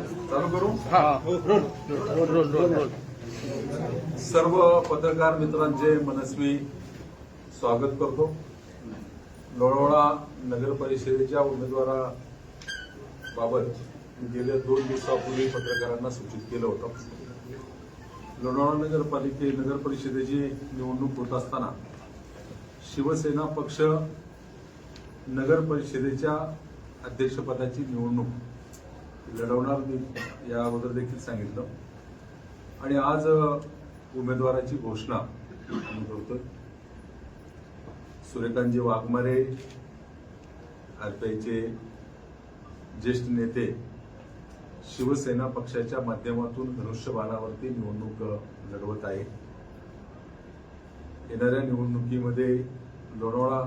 चालू करू? हा. रोल सर्व पत्रकार मित्रांचे मनस्वी स्वागत करतो. लोणावळा नगर परिषदेच्या उमेदवाराबाबत गेल्या दोन दिवसापूर्वी पत्रकारांना सूचित केलं होतं. लोणावळा नगरपालिके नगर परिषदेची निवडणूक होत असताना शिवसेना पक्ष नगर परिषदेच्या अध्यक्षपदाची निवडणूक लढवणार मी या अगोदर देखील सांगितलं. आणि आज उमेदवाराची घोषणा आम्ही करतोय. सूर्यकांतजी वाघमारे आरपीआयचे ज्येष्ठ नेते शिवसेना पक्षाच्या माध्यमातून धनुष्यबाणावरती निवडणूक लढवत आहे. येणाऱ्या निवडणुकीमध्ये लोणावळा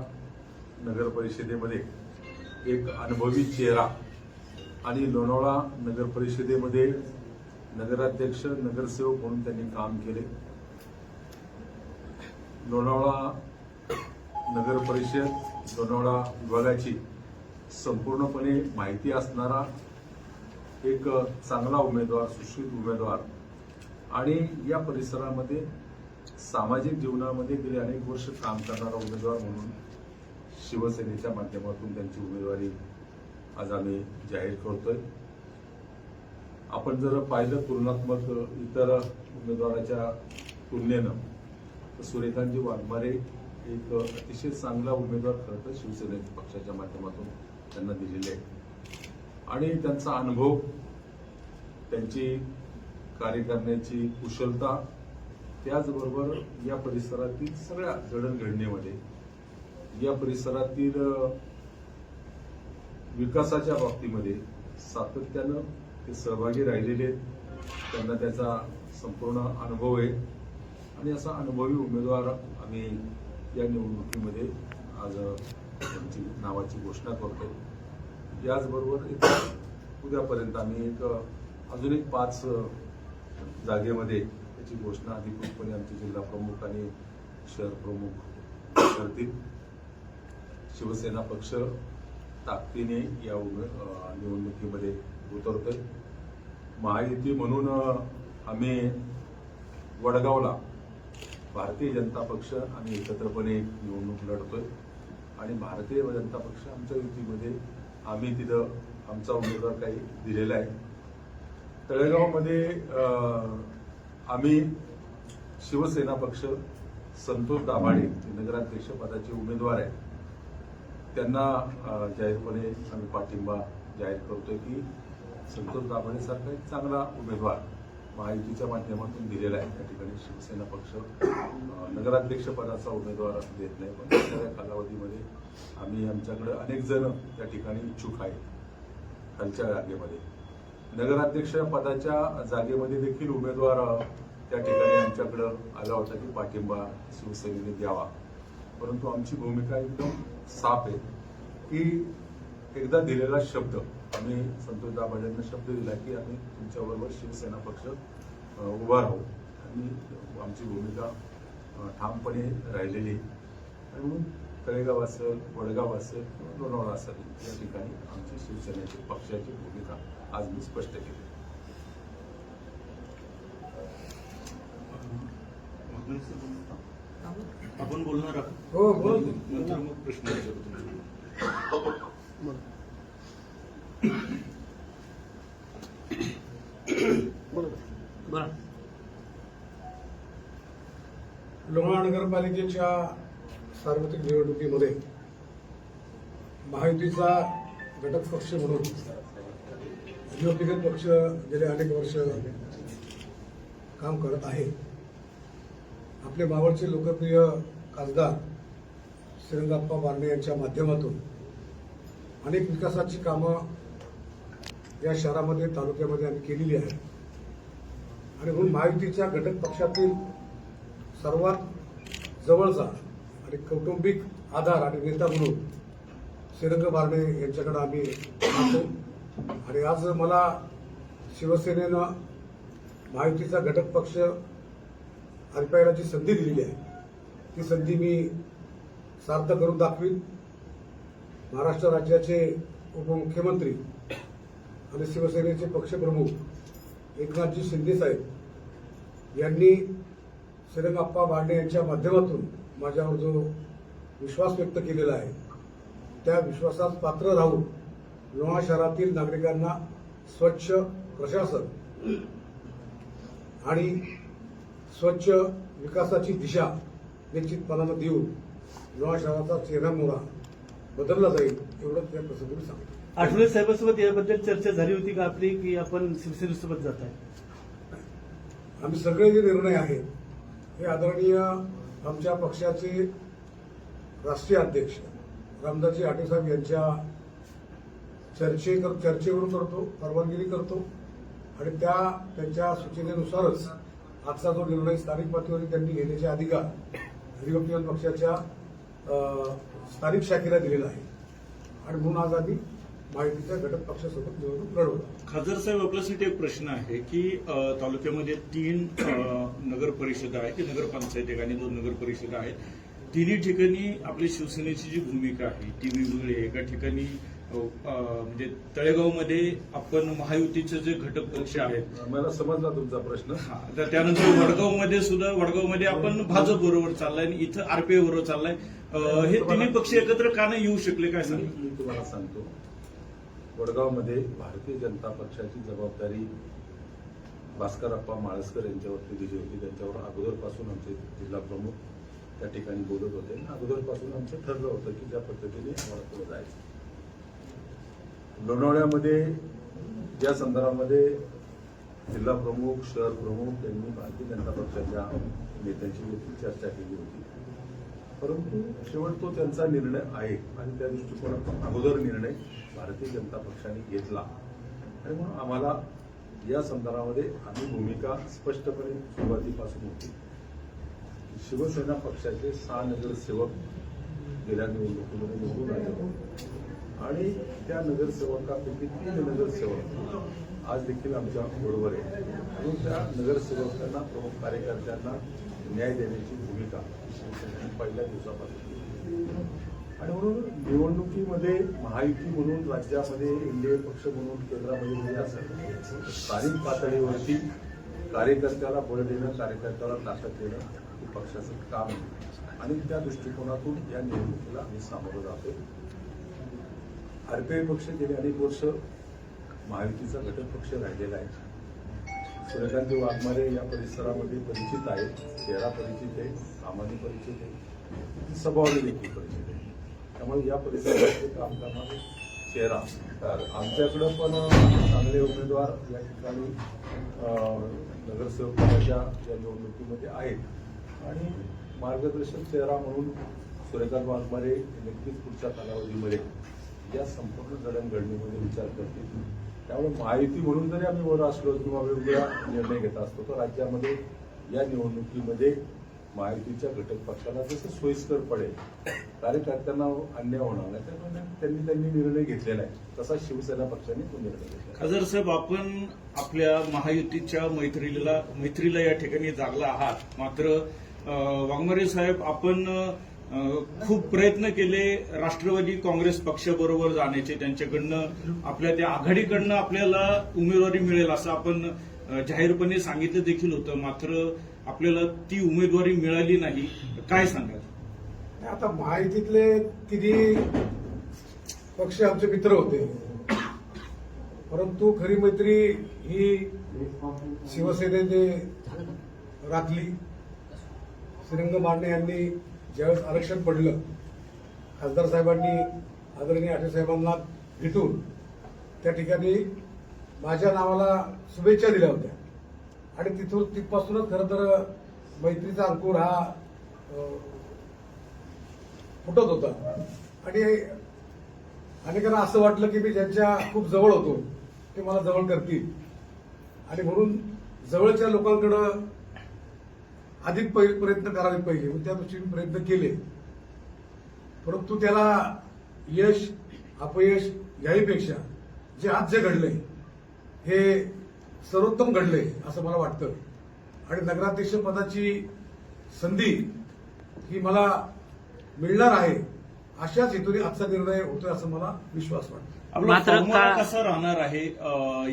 नगर परिषदेमध्ये एक अनुभवी चेहरा आणि लोणावळा नगर परिषदेमध्ये नगराध्यक्ष नगरसेवक म्हणून त्यांनी काम केले. लोणावळा नगर परिषद लोणावळा विभागाची संपूर्णपणे माहिती असणारा एक चांगला उमेदवार सुशिक्षित उमेदवार आणि या परिसरामध्ये सामाजिक जीवनामध्ये गेले अनेक वर्ष काम करणारा उमेदवार म्हणून शिवसेनेच्या माध्यमातून त्यांची उमेदवारी आज आम्ही जाहीर करतोय. आपण जर पाहिलं तुलनात्मक इतर उमेदवाराच्या तुलनेनं तर सुरेखांजी वाघमारे एक अतिशय चांगला उमेदवार खरं तर शिवसेने पक्षाच्या माध्यमातून त्यांना दिलेले आहे आणि त्यांचा अनुभव त्यांची कार्य करण्याची कुशलता त्याचबरोबर या परिसरातील सगळ्या जडणघडणीमध्ये या परिसरातील विकासाच्या बाबतीमध्ये सातत्यानं ते सहभागी राहिलेले आहेत. त्यांना त्याचा संपूर्ण अनुभव आहे. आणि असा अनुभवी उमेदवार आम्ही या निवडणुकीमध्ये आज त्यांची नावाची घोषणा करतो याचबरोबर एक उद्यापर्यंत आम्ही एक अजून एक पाच जागेमध्ये त्याची घोषणा अधिकृतपणे आमचे जिल्हा प्रमुख आणि शहर प्रमुख करतील. शिवसेना पक्ष ताकदीने या उमे- निवडणुकीमध्ये उतरतोय. महायुती म्हणून आम्ही वडगावला भारतीय जनता पक्ष आम्ही एकत्रपणे निवडणूक लढतोय. आणि भारतीय जनता पक्ष आमच्या युतीमध्ये आम्ही तिथं आमचा उमेदवार काही दिलेला आहे. तळेगावमध्ये आम्ही शिवसेना पक्ष संतोष दाभाडे नगराध्यक्षपदाचे उमेदवार आहेत त्यांना जाहीरपणे आम्ही पाठिंबा जाहीर करतोय की संतोष दाभाडेसारखा एक चांगला उमेदवार महायुतीच्या माध्यमातून दिलेला आहे. त्या ठिकाणी शिवसेना पक्ष नगराध्यक्षपदाचा उमेदवार असं उमेदवार देत नाही पण येणाऱ्या कालावधीमध्ये आम्ही आमच्याकडे अनेक जण त्या ठिकाणी इच्छुक आहेत. खालच्या जागेमध्ये. नगराध्यक्ष पदाच्या जागेमध्ये देखील उमेदवार त्या ठिकाणी आमच्याकडं आला होता की पाठिंबा शिवसेनेने द्यावा. परंतु आमची भूमिका एकदम साफ आहे. की एकदा दिलेला शब्द आम्ही संतोष दाभाडेंना शब्द दिला की आम्ही तुमच्याबरोबर शिवसेना पक्ष उभा राहू. आणि आमची भूमिका ठामपणे राहिलेली. आणि म्हणून तळेगाव असेल वडगाव असेल किंवा लोणावळा असेल या ठिकाणी आमची शिवसेनेची पक्षाची भूमिका आज मी स्पष्ट केली. आपण बोलणार आहोत. हो बोल. नंतर मग प्रश्न विचारू तुम्हाला. बरं लोणावळा नगरपालिकेच्या सार्वत्रिक निवडणुकीमध्ये महायुतीचा घटक पक्ष म्हणून युवपिगत पक्ष गेले अनेक वर्ष काम करत आहे. आपले मावळचे लोकप्रिय खासदार श्रीरंगाप्पा बारणे यांच्या माध्यमातून अनेक विकासाची कामं या शहरामध्ये तालुक्यामध्ये आम्ही केलेली आहे आणि म्हणून महायुतीच्या घटक पक्षातील सर्वात जवळचा आणि कौटुंबिक आधार आणि नेता म्हणून श्रीरंग बारणे यांच्याकडे आम्ही आणि आज मला शिवसेनेनं महायुतीचा घटक पक्ष अर्पायला जी संधी दिलेली आहे. ती संधी मी सार्थ करून दाखवीन. महाराष्ट्र राज्याचे उपमुख्यमंत्री आणि शिवसेनेचे पक्षप्रमुख एकनाथजी शिंदे साहेब यांनी श्रीरंगाप्पा बांडे यांच्या माध्यमातून माझ्यावर जो विश्वास व्यक्त केलेला आहे त्या विश्वासात पात्र राहून लोणा शहरातील नागरिकांना स्वच्छ प्रशासन आणि स्वच्छ विकासाची दिशा निश्चितपणानं देऊन लोणा शहराचा चेहरा मोहरा बदलला जाईल एवढंच त्या प्रसंगी मी सांगतो. आठवले साहेबांसोबत याबद्दल चर्चा झाली होती का आपली की आपण शिवसेनेसोबत जात आहे? आम्ही सगळे जे निर्णय आहेत हे आदरणीय आमच्या पक्षाचे राष्ट्रीय अध्यक्ष रामदासजी आटेसाहेब यांच्या चर्चे चर्चेवरून करतो परवानगी करतो. आणि त्या त्यांच्या सूचनेनुसारच आजचा जो निर्णय स्थानिक पातळीवर त्यांनी घेण्याचे अधिकार रिपब्लिकन पक्षाच्या स्थानिक शाखेला दिलेला आहे. आणि म्हणून आज आम्ही माहितीच्या घटक पक्षासोबत निवडणूक लढवतो खासदार साहेब आपल्यासाठी एक प्रश्न आहे की तालुक्यामध्ये तीन नगर परिषदा आहेत की नगरपंचायत एक आणि दोन नगर परिषदा आहेत. तिन्ही ठिकाणी आपली शिवसेनेची जी भूमिका आहे ती वेगवेगळी आहे एका ठिकाणी म्हणजे तळेगावमध्ये आपण महायुतीचे जे घटक पक्ष आहेत. मला समजला तुमचा प्रश्न. हा, तर त्यानंतर वडगावमध्ये सुद्धा वडगावमध्ये आपण भाजप बरोबर चाललाय आणि इथं आरपीआय बरोबर चाललाय. हे तिन्ही पक्ष एकत्र का नाही येऊ शकले काय सांगा? मी मी तुम्हाला सांगतो. वडगावमध्ये भारतीय जनता पक्षाची जबाबदारी भास्करप्पा माळसकर यांच्यावरती दिली होती त्यांच्यावर अगोदरपासून आमचे जिल्हा प्रमुख त्या ठिकाणी बोलत होते. आणि अगोदरपासून आमचं ठरलं होतं की ज्या पद्धतीने आम्हाला पुढे जायचं. लोणावळ्यामध्ये या संदर्भामध्ये जिल्हा प्रमुख शहर प्रमुख यांनी भारतीय जनता पक्षाच्या नेत्यांशी देखील चर्चा केली होती. परंतु शेवट तो त्यांचा निर्णय आहे आणि त्या दृष्टिकोनातून अगोदर निर्णय भारतीय जनता पक्षाने घेतला. आणि म्हणून आम्हाला या संदर्भामध्ये आम्ही भूमिका स्पष्टपणे सुरुवातीपासून होती. शिवसेना पक्षाचे सहा नगरसेवक गेल्या निवडणुकीमध्ये निवडून आले आणि त्या नगरसेवकापैकी तीन नगरसेवक आज देखील आमच्या बरोबर आहे म्हणून त्या नगरसेवकांना प्रमुख कार्यकर्त्यांना न्याय देण्याची भूमिका पहिल्या दिवसापासून आणि म्हणून निवडणुकीमध्ये महायुती म्हणून राज्यामध्ये एनडीए पक्ष म्हणून केंद्रामध्ये जरी असेल स्थानिक पातळीवरती कार्यकर्त्याला बळ देणं कार्यकर्त्याला ताकद देणं हे पक्षाचं काम आहे. आणि त्या दृष्टिकोनातून या निवडणुकीला आम्ही सामोरं जातो आरपीआय पक्ष गेले अनेक वर्ष महायुतीचा घटक पक्ष राहिलेला आहे. सूर्यकांत वाघमारे या परिसरामध्ये परिचित आहे. चेहरा परिचित आहे. सामान्य परिचित आहे. स्वभावाने देखील परिचित आहे. त्यामुळे या परिसरामध्ये काम करणारे चेहरा. तर आमच्याकडं पण चांगले उमेदवार या ठिकाणी नगरसेवकाच्या या निवडणुकीमध्ये आहेत. आणि मार्गदर्शक चेहरा म्हणून सूर्यकांत वाघमारे नक्कीच पुढच्या कालावधीमध्ये या संपूर्ण जडणघडणीमध्ये विचार करते. त्यामुळे महायुती म्हणून जरी आम्ही वर असलो किंवा वेगवेगळा निर्णय घेत असतो तर राज्यामध्ये या निवडणुकीमध्ये महायुतीच्या घटक पक्षाला जसं सोयीस्कर पडेल कार्यकर्त्यांना अन्याय होणार नाही त्यामुळे त्यांनी त्यांनी निर्णय घेतलेला आहे. तसा शिवसेना पक्षाने तो निर्णय घेतला खासदार साहेब आपण आपल्या महायुतीच्या मैत्रीला मैत्रीला या ठिकाणी जागला आहात. मात्र अ, वाघमारे साहेब आपण खूप प्रयत्न केले राष्ट्रवादी काँग्रेस पक्षाबरोबर जाण्याचे त्यांच्याकडनं आपल्या त्या आघाडीकडनं आपल्याला उमेदवारी मिळेल असं आपण जाहीरपणे सांगितलं देखील होतं. मात्र आपल्याला ती उमेदवारी मिळाली नाही. काय सांगाल? आता माहितीतले किती पक्ष आमचे मित्र होते. परंतु खरी मैत्री ही शिवसेनेने राखली. श्रीरंग मांडे यांनी ज्यावेळेस आरक्षण पडलं खासदार साहेबांनी आदरणीय आठे साहेबांना भेटून त्या ठिकाणी माझ्या नावाला शुभेच्छा दिल्या होत्या. आणि तिथून तिथपासूनच खरं तर मैत्रीचा अंकुर हा फुटत होता. आणि अनेकांना असं वाटलं की मी ज्यांच्या खूप जवळ होतो ते मला जवळ करतील. आणि म्हणून जवळच्या लोकांकडं अधिक प्रयत्न करावे पाहिजे त्या दृष्टीने प्रयत्न केले. परंतु त्याला यश अपयश याहीपेक्षा जे आज जे घडलंय हे सर्वोत्तम घडलंय असं मला वाटतं. आणि नगराध्यक्ष पदाची संधी ही मला मिळणार आहे अशाच हेतूने आजचा निर्णय होतोय असं मला विश्वास वाटतो. मात्र कसा राहणार आहे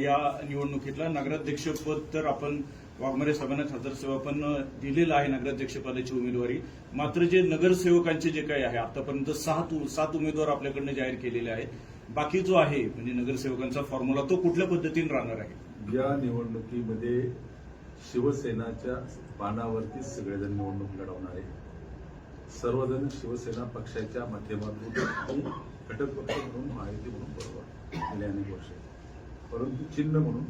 या निवडणुकीतला? नगराध्यक्षपद तर आपण वाघमारे साहेबांना खासदार सेवा पण दिलेलं आहे नगराध्यक्षपदाची उमेदवारी. मात्र जे नगरसेवकांचे जे काही आहे आतापर्यंत सात सात उमेदवार आपल्याकडनं जाहीर केलेले आहेत. बाकी जो आहे म्हणजे नगरसेवकांचा फॉर्म्युला तो कुठल्या पद्धतीने राहणार आहे? या निवडणुकीमध्ये शिवसेनाच्या पानावरती सगळेजण निवडणूक लढवणार आहे सर्वजण शिवसेना पक्षाच्या माध्यमातून घटक पक्ष म्हणून माहिती म्हणून बरोबर गेले अनेक वर्ष परंतु चिन्ह म्हणून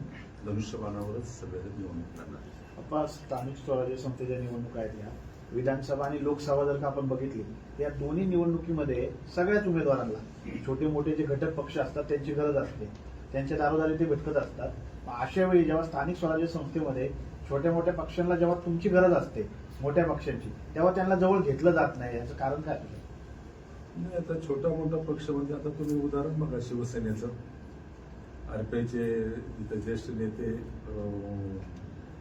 धनुष्यबाणावरच सगळेजण निवडणूक लढणार आपण स्थानिक स्वराज्य संस्थेच्या निवडणुका आहेत या. विधानसभा आणि लोकसभा जर का आपण बघितली या दोन्ही निवडणुकीमध्ये सगळ्याच उमेदवारांना छोटे मोठे जे घटक पक्ष असतात त्यांची गरज असते. त्यांच्या दारोदारी ते भटकत असतात. अशा वेळी जेव्हा स्थानिक स्वराज्य संस्थेमध्ये छोट्या मोठ्या पक्षांना जेव्हा तुमची गरज असते मोठ्या पक्षांची तेव्हा त्यांना जवळ घेतलं जात नाही याचं कारण काय? नाही आता छोटा मोठा पक्ष म्हणजे आता तुम्ही उदाहरण बघा शिवसेनेचं. आरपीआयचे इथं ज्येष्ठ नेते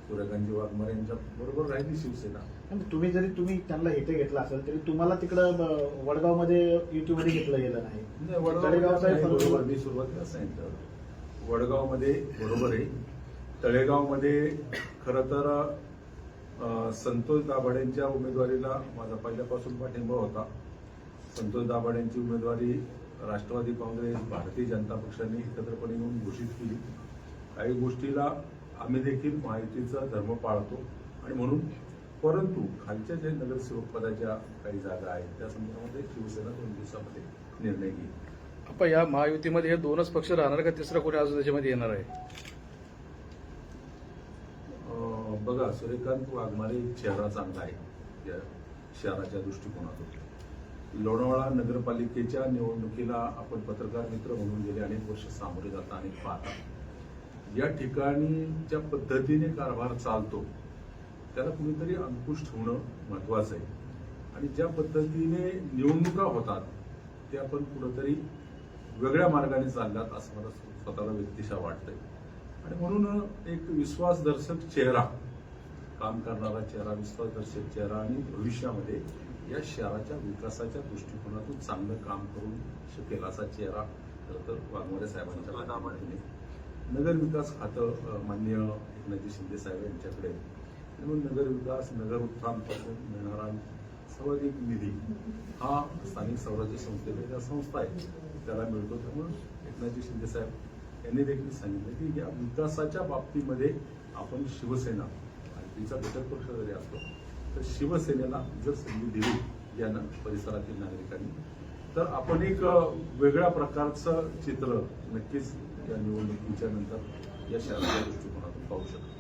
सूर्यकांतजी वाघमारे यांच्या बरोबर राहिली शिवसेना. आणि तुम्ही जरी तुम्ही त्यांना इथे घेतलं असेल तरी तुम्हाला तिकडं ब- वडगावमध्ये युतीमध्ये घेतलं गेलं नाही. वडगाव. मी सुरुवातीला सांगितलं वडगावमध्ये बरोबर आहे. तळेगावमध्ये खरं तर संतोष दाभाडेंच्या उमेदवारीला माझा पहिल्यापासून पाठिंबा होता. संतोष दाभाडेंची उमेदवारी राष्ट्रवादी काँग्रेस भारतीय जनता पक्षाने एकत्रपणे येऊन घोषित केली. काही गोष्टीला आम्ही देखील माहितीचा धर्म पाळतो आणि म्हणून परंतु खालच्या जे नगरसेवक पदाच्या काही जागा आहेत त्या संदर्भामध्ये शिवसेना दोन दिवसामध्ये निर्णय घेईल. आपण या महायुतीमध्ये हे दोनच पक्ष राहणार का? तिसरा कोणी अजून त्याच्यामध्ये येणार आहे? बघा सूर्यकांत वाघमारे चेहरा चांगला आहे या शहराच्या दृष्टिकोनातून. लोणावळा नगरपालिकेच्या निवडणुकीला आपण पत्रकार मित्र म्हणून गेले अनेक वर्ष सामोरे जाता आणि पाहता. या ठिकाणी ज्या पद्धतीने कारभार चालतो त्याला कुणीतरी अंकुश ठेवणं महत्वाचं आहे. आणि ज्या पद्धतीने निवडणुका होतात ते आपण कुठंतरी वेगळ्या मार्गाने चालल्यात असं मला स्वतःला व्यक्तिशा वाटतंय. आणि म्हणून एक विश्वासदर्शक चेहरा काम करणारा चेहरा विश्वासदर्शक चेहरा आणि भविष्यामध्ये या शहराच्या विकासाच्या दृष्टिकोनातून चांगलं काम करू शकेल असा चेहरा तर वाघमारे साहेबांच्या माध्यमातून. नगर विकास खातं अं, माननीय एकनाथजी शिंदे साहेब यांच्याकडे. म्हणून नगर विकास नगर उत्थानपासून मिळणारा सर्वाधिक निधी हा स्थानिक स्वराज्य संस्थेच्या ज्या संस्था आहेत त्याला मिळतो त्यामुळे एकनाथजी शिंदे साहेब यांनी देखील सांगितलं की या विकासाच्या बाबतीमध्ये आपण शिवसेना आणि तिचा घटक पक्ष जरी असलो तर शिवसेनेला जर संधी दिली या न- परिसरातील नागरिकांनी तर आपण एक वेगळ्या प्रकारचं चित्र नक्कीच या निवडणुकीच्या नंतर या शहराच्या दृष्टिकोनातून पाहू शकतो.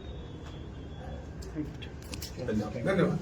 धन्यवाद. धन्यवाद.